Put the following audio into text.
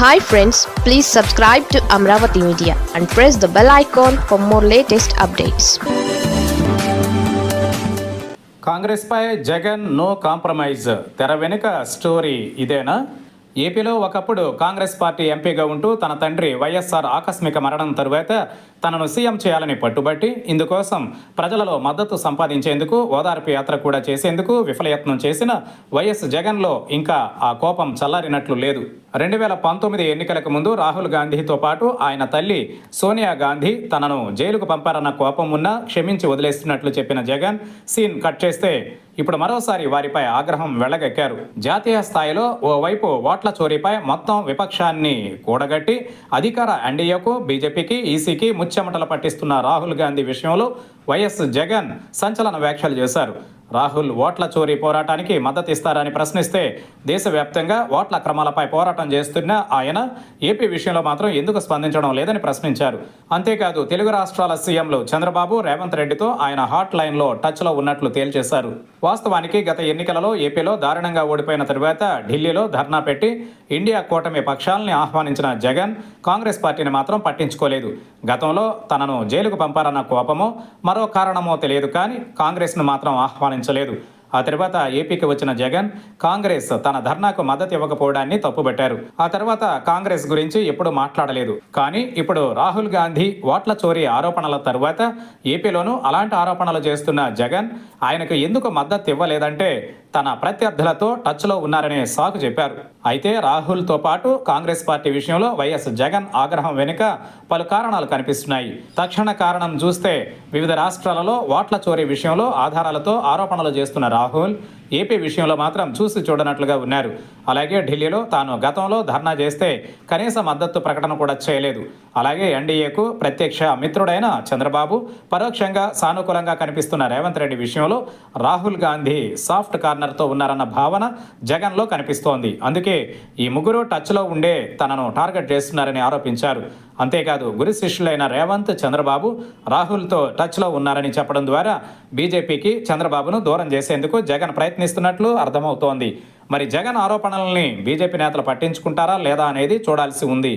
Hi friends please subscribe to Amaravati media and press the bell icon for more latest updates కాంగ్రెస్పై Jagan no compromise. తెర వెనుక story ఇదేనా? ఏపీలో ఒకప్పుడు Congress party ఎంపీగా ఉంటూ తన తండ్రి వైఎస్ఆర్ ఆకస్మిక మరణం తరువాత తనను సీఎం చేయాలని పట్టుబట్టి ఇందుకోసం ప్రజలలో మద్దతు సంపాదించేందుకు ఓదార్పు యాత్ర కూడా చేసేందుకు విఫలయత్నం చేసిన వైఎస్ జగన్లో ఇంకా ఆ కోపం చల్లారినట్లు లేదు. రెండు వేల పంతొమ్మిది ఎన్నికలకు ముందు రాహుల్ గాంధీతో పాటు ఆయన తల్లి సోనియా గాంధీ తనను జైలుకు పంపారన్న కోపం ఉన్నా క్షమించి వదిలేస్తున్నట్లు చెప్పిన జగన్ సీన్ కట్ చేస్తే ఇప్పుడు మరోసారి వారిపై ఆగ్రహం వెళ్ళగక్కారు జాతీయ స్థాయిలో ఓవైపు ఓట్ల చోరీపై మొత్తం విపక్షాన్ని కూడగట్టి అధికార ఎన్డీఏకు బీజేపీకి ఈసీకి ముచ్చెమటలు పట్టిస్తున్న రాహుల్ గాంధీ విషయంలో వైఎస్ జగన్ సంచలన వ్యాఖ్యలు చేశారు. రాహుల్ ఓట్ల చోరీ పోరాటానికి మద్దతు ఇస్తారని ప్రశ్నిస్తే దేశవ్యాప్తంగా ఓట్ల అక్రమాలపై పోరాటం చేస్తున్న ఆయన ఏపీ విషయంలో మాత్రం ఎందుకు స్పందించడం లేదని ప్రశ్నించారు. అంతేకాదు తెలుగు రాష్ట్రాల సీఎంలు చంద్రబాబు రేవంత్ రెడ్డితో ఆయన హాట్ లైన్లో టచ్లో ఉన్నట్లు తేల్చేశారు. వాస్తవానికి గత ఎన్నికలలో ఏపీలో దారుణంగా ఓడిపోయిన తరువాత ఢిల్లీలో ధర్నా పెట్టి ఇండియా కూటమి పక్షాలని ఆహ్వానించిన జగన్ కాంగ్రెస్ పార్టీని మాత్రం పట్టించుకోలేదు. గతంలో తనను జైలుకు పంపారన్న కోపమో మరో కారణమో తెలియదు కానీ కాంగ్రెస్ను మాత్రం ఆహ్వానించలేదు ఆ తర్వాత ఏపీకి వచ్చిన జగన్ కాంగ్రెస్ తన ధర్నాకు మద్దతు ఇవ్వకపోవడాన్ని తప్పుబట్టారు. ఆ తర్వాత కాంగ్రెస్ గురించి ఎప్పుడు మాట్లాడలేదు. కానీ ఇప్పుడు రాహుల్ గాంధీ ఓట్ల చోరీ ఆరోపణల తర్వాత ఏపీలోనూ అలాంటి ఆరోపణలు చేస్తున్న జగన్ ఆయనకు ఎందుకు మద్దతు ఇవ్వలేదంటే తన ప్రత్యర్థులతో టచ్లో ఉన్నారనే సాకు చెప్పారు. అయితే రాహుల్తో పాటు కాంగ్రెస్ పార్టీ విషయంలో వైఎస్ జగన్ ఆగ్రహం వెనుక పలు కారణాలు కనిపిస్తున్నాయి. తక్షణ కారణం చూస్తే వివిధ రాష్ట్రాలలో ఓట్ల చోరీ విషయంలో ఆధారాలతో ఆరోపణలు చేస్తున్న రాహుల్ ఏపీ విషయంలో మాత్రం చూసి చూడనట్లుగా ఉన్నారు. అలాగే ఢిల్లీలో తాను గతంలో ధర్నా చేస్తే కనీస మద్దతు ప్రకటన కూడా చేయలేదు. అలాగే ఎన్డీఏకు ప్రత్యక్ష మిత్రుడైన చంద్రబాబు పరోక్షంగా సానుకూలంగా కనిపిస్తున్న రేవంత్ రెడ్డి విషయంలో రాహుల్ గాంధీ సాఫ్ట్ కార్నర్తో ఉన్నారన్న భావన జగన్లో కనిపిస్తోంది. అందుకే ఈ ముగ్గురు టచ్లో ఉండే తనను టార్గెట్ చేస్తున్నారని ఆరోపించారు. అంతేకాదు గురు శిష్యులైన రేవంత్ చంద్రబాబు రాహుల్తో టచ్లో ఉన్నారని చెప్పడం ద్వారా బీజేపీకి చంద్రబాబును దూరం చేసేందుకు జగన్ ప్రయత్నిస్తున్నట్లు అర్థమవుతోంది. మరి జగన్ ఆరోపణల్ని బీజేపీ నేతలు పట్టించుకుంటారా లేదా అనేది చూడాల్సి ఉంది.